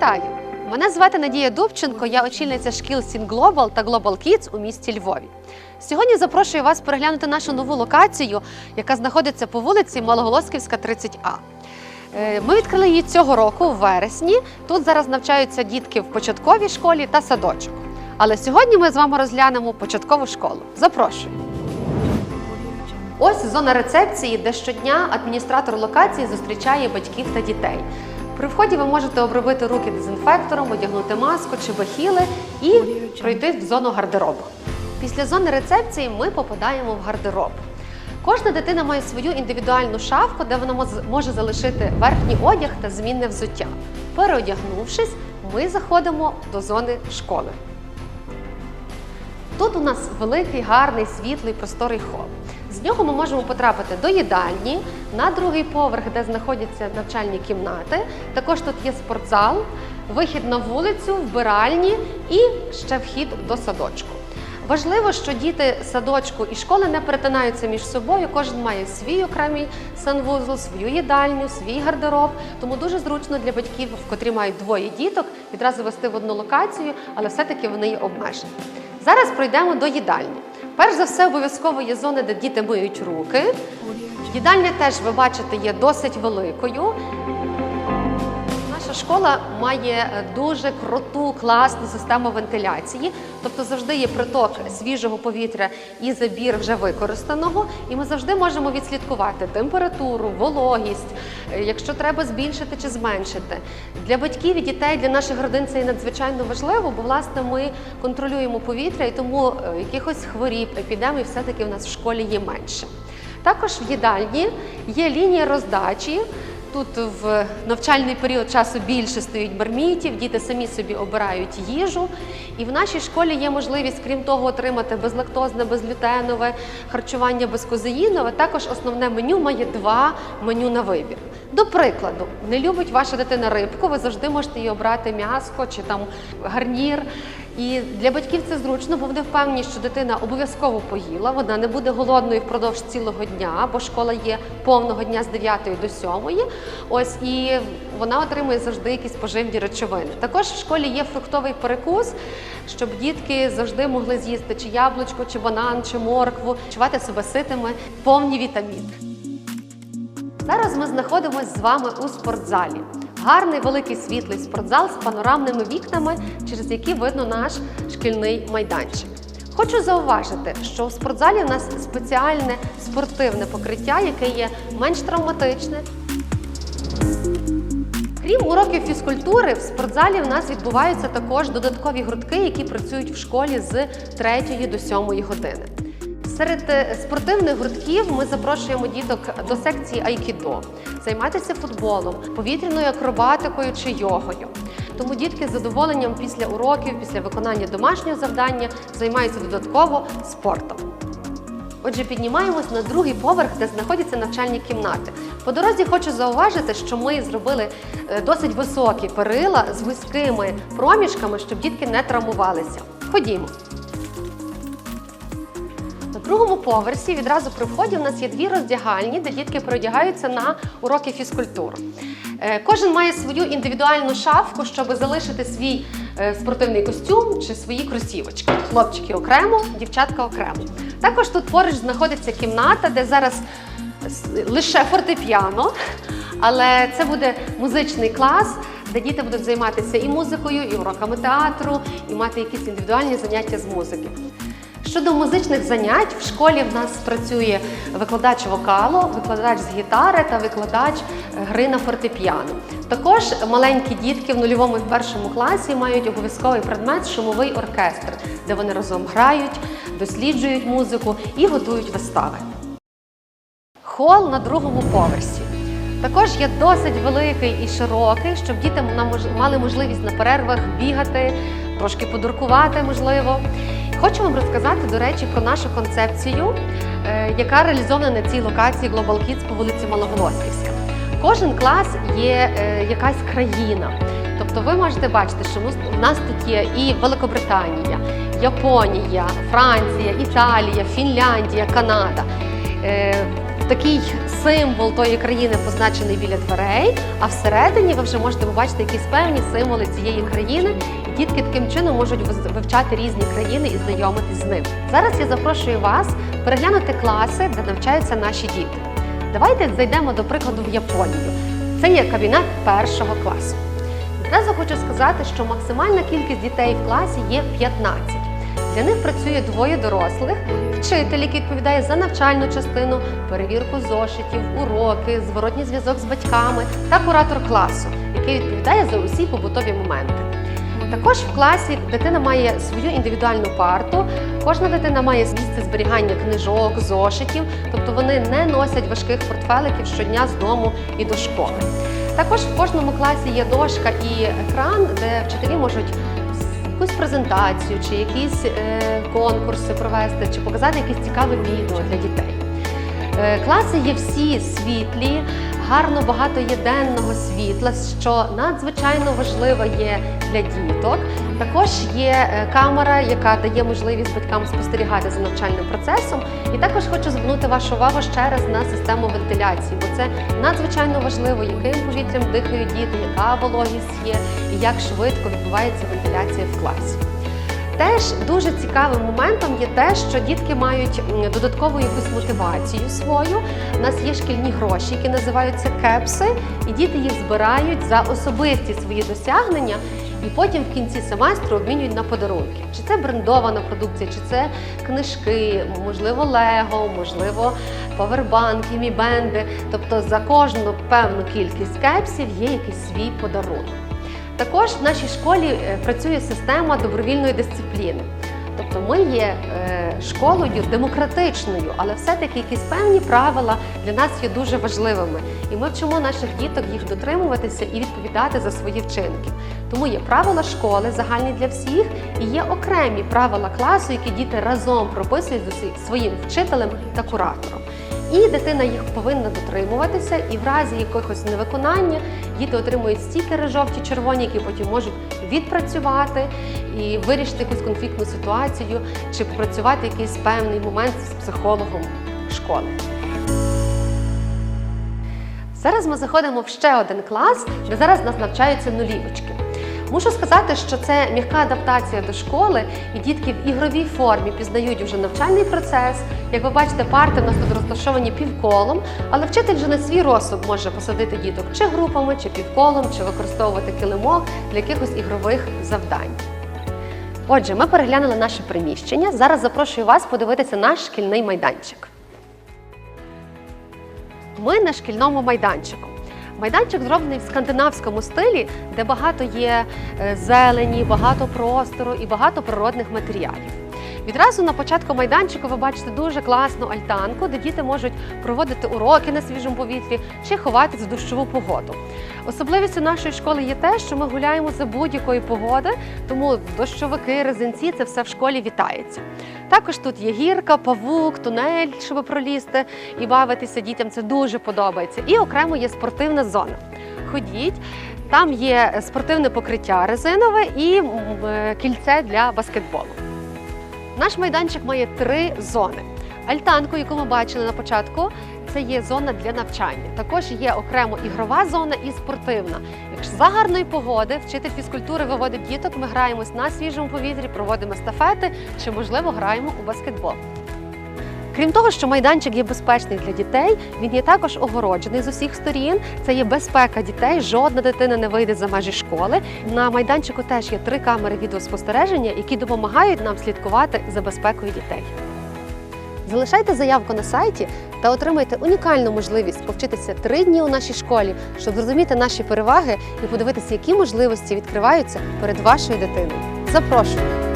Вітаю! Мене звати Надія Дубченко, я очільниця шкіл Sing Global та Global Kids у місті Львові. Сьогодні запрошую вас переглянути нашу нову локацію, яка знаходиться по вулиці Малоголосківська, 30А. Е, Ми відкрили її цього року у вересні. Тут зараз навчаються дітки в початковій школі та садочок. Але сьогодні ми з вами розглянемо початкову школу. Запрошую. Ось зона рецепції, де щодня адміністратор локації зустрічає батьків та дітей. При вході ви можете обробити руки дезінфектором, одягнути маску чи бахіли і пройти в зону гардеробу. Після зони рецепції ми попадаємо в гардероб. Кожна дитина має свою індивідуальну шафку, де вона може залишити верхній одяг та змінне взуття. Переодягнувшись, ми заходимо до зони школи. Тут у нас великий, гарний, світлий, просторий хол. З нього ми можемо потрапити до їдальні, на другий поверх, де знаходяться навчальні кімнати. Також тут є спортзал, вихід на вулицю, вбиральні і ще вхід до садочку. Важливо, що діти садочку і школи не перетинаються між собою. Кожен має свій окремий санвузол, свою їдальню, свій гардероб. Тому дуже зручно для батьків, в котрі мають двоє діток, відразу вести в одну локацію, але все-таки вони є обмежені. Зараз пройдемо до їдальні. Перш за все, обов'язково є зони, де діти миють руки. Їдальня теж, ви бачите, є досить великою. Наша школа має дуже круту, класну систему вентиляції, тобто завжди є приток свіжого повітря і забір вже використаного, і ми завжди можемо відслідкувати температуру, вологість, е, якщо треба збільшити чи зменшити. Для батьків і дітей, для наших родин це є надзвичайно важливо, бо власне ми контролюємо повітря, і тому е, якихось хворіб, епідемій все-таки в нас в школі є менше. Також в їдальні є лінія роздачі. Тут в навчальний період часу більше стоїть бармітів, діти самі собі обирають їжу. І в нашій школі є можливість, крім того, отримати безлактозне, безглютенове харчування безкозеїнове. Також основне меню має два меню на вибір. До прикладу, не любить ваша дитина рибку, ви завжди можете її обрати м'яско чи там гарнір. І для батьків це зручно, бо вони впевнені, що дитина обов'язково поїла, вона не буде голодною впродовж цілого дня, бо школа є повного дня з 9 до 7. Ось і вона отримує завжди якісь поживні речовини. Також в школі є фруктовий перекус, щоб дітки завжди могли з'їсти чи яблучко, чи банан, чи моркву, чувати себе ситими, повні вітаміни. Зараз ми знаходимося з вами у спортзалі. Гарний великий світлий спортзал з панорамними вікнами, через які видно наш шкільний майданчик. Хочу зауважити, що у спортзалі у нас спеціальне спортивне покриття, яке є менш травматичне. Крім уроків фізкультури, в спортзалі в нас відбуваються також додаткові гуртки, які працюють в школі з 3 до 7 години. Серед е, спортивних гуртків ми запрошуємо діток до секції айкідо, займатися футболом, повітряною акробатикою чи йогою. Тому дітки з задоволенням після уроків, після виконання домашнього завдання займаються додатково спортом. Отже, піднімаємось на другий поверх, де знаходяться навчальні кімнати. По дорозі хочу зауважити, що ми зробили е, досить високі перила з вузькими проміжками, щоб дітки не травмувалися. Ходімо. Другому поверсі відразу при вході в нас є дві роздягальні, де дітки переодягаються на уроки фізкультури. Е, Кожен має свою індивідуальну шафку, щоб залишити свій е, спортивний костюм чи свої кросівочки. Хлопчики окремо, дівчатка окремо. Також тут поруч знаходиться кімната, де зараз лише фортепіано, але це буде музичний клас, де діти будуть займатися і музикою, і уроками театру, і мати якісь індивідуальні заняття з музики. Щодо музичних занять, в школі в нас працює викладач вокалу, викладач з гітари та викладач е, гри на фортепіано. Також маленькі дітки в нульовому і першому класі мають обов'язковий предмет шумовий оркестр, де вони разом грають, досліджують музику і готують вистави. Хол на другому поверсі. Також є досить великий і широкий, щоб діти мали можливість на перервах бігати, трошки подуркувати, можливо. Хочу вам розказати, до речі, про нашу концепцію, е, яка реалізована на цій локації Global Kids по вулиці Малоголосівська. Кожен клас є е, якась країна. Тобто ви можете бачити, що у нас тут є і Великобританія, Японія, Франція, Італія, Фінляндія, Канада. Такий символ тої країни позначений біля дверей. А всередині ви вже можете побачити якісь певні символи цієї країни. І дітки таким чином можуть вивчати різні країни і знайомитись з ними. Зараз я запрошую вас переглянути класи, де навчаються наші діти. Давайте зайдемо до прикладу в Японію. Це є кабінет першого класу. Одразу хочу сказати, що максимальна кількість дітей в класі є 15. Для них працює двоє дорослих, вчитель, який відповідає за навчальну частину, перевірку зошитів, уроки, зворотній зв'язок з батьками та куратор класу, який відповідає за усі побутові моменти. Також в класі дитина має свою індивідуальну парту. Кожна дитина має місце зберігання книжок, зошитів, тобто вони не носять важких портфеликів щодня з дому і до школи. Також в кожному класі є дошка і екран, де вчителі можуть якусь презентацію чи якісь е, конкурси провести, чи показати якісь цікаве відео для дітей. Е, Класи є всі світлі, гарно багато є світла, що надзвичайно важливо є для діток. Також є е, камера, яка дає можливість батькам спостерігати за навчальним процесом. І також хочу звернути вашу увагу ще раз на систему вентиляції, бо це надзвичайно важливо, яким повітрям дихають діти, яка вологість є і як швидко відбувається вентиляція в класі. Теж дуже цікавим моментом є те, що дітки мають додаткову якусь мотивацію свою. У нас є шкільні гроші, які називаються кепси, і діти їх збирають за особисті свої досягнення. І потім в кінці семестру обмінюють на подарунки. Чи це брендована продукція, чи це книжки, можливо, лего, можливо, павербанки, мібенди. Тобто за кожну певну кількість кепсів є якийсь свій подарунок. Також в нашій школі е, працює система добровільної дисципліни. Тобто ми є е, школою демократичною, але все-таки якісь певні правила для нас є дуже важливими. І ми вчимо наших діток їх дотримуватися і відповідати за свої вчинки. Тому є правила школи, загальні для всіх, і є окремі правила класу, які діти разом прописують з своїм вчителем та куратором. І дитина їх повинна дотримуватися, і в разі якогось невиконання діти отримують стікери жовті, червоні, які потім можуть відпрацювати і вирішити якусь конфліктну ситуацію чи попрацювати якийсь певний момент з психологом школи. Зараз ми заходимо в ще один клас, де зараз нас навчаються нулівочки. Мушу сказати, що це м'яка адаптація до школи, і дітки в ігровій формі пізнають вже навчальний процес. Як ви бачите, парти в нас тут розташовані півколом, але вчитель вже на свій розсуд може посадити діток чи групами, чи півколом, чи використовувати килимок для якихось ігрових завдань. Отже, ми переглянули наше приміщення. Зараз запрошую вас подивитися наш шкільний майданчик. Ми на шкільному майданчику. Майданчик зроблений в скандинавському стилі, де багато є е, зелені, багато простору і багато природних матеріалів. Відразу на початку майданчику ви бачите дуже класну альтанку, де діти можуть проводити уроки на свіжому повітрі чи ховатись в дощову погоду. Особливістю нашої школи є те, що ми гуляємо за будь-якої погоди, тому дощовики, резинці це все в школі вітається. Також тут є гірка, павук, тунель, щоб пролізти і бавитися дітям. Це дуже подобається. І окремо є спортивна зона. Ходіть, там є спортивне покриття резинове і е, кільце для баскетболу. Наш майданчик має три зони. Альтанку, яку ми бачили на початку, це є зона для навчання. Також є окремо ігрова зона і спортивна. Якщо за гарної погоди вчитель фізкультури виводить діток, ми граємось на свіжому повітрі, проводимо естафети чи, можливо, граємо у баскетбол. Крім того, що майданчик є безпечний для дітей, він є також огороджений з усіх сторін. Це є безпека дітей. Жодна дитина не вийде за межі школи. На майданчику теж є три камери відеоспостереження, які допомагають нам слідкувати за безпекою дітей. Залишайте заявку на сайті та отримайте унікальну можливість повчитися три дні у нашій школі, щоб зрозуміти наші переваги і подивитися, які можливості відкриваються перед вашою дитиною. Запрошую!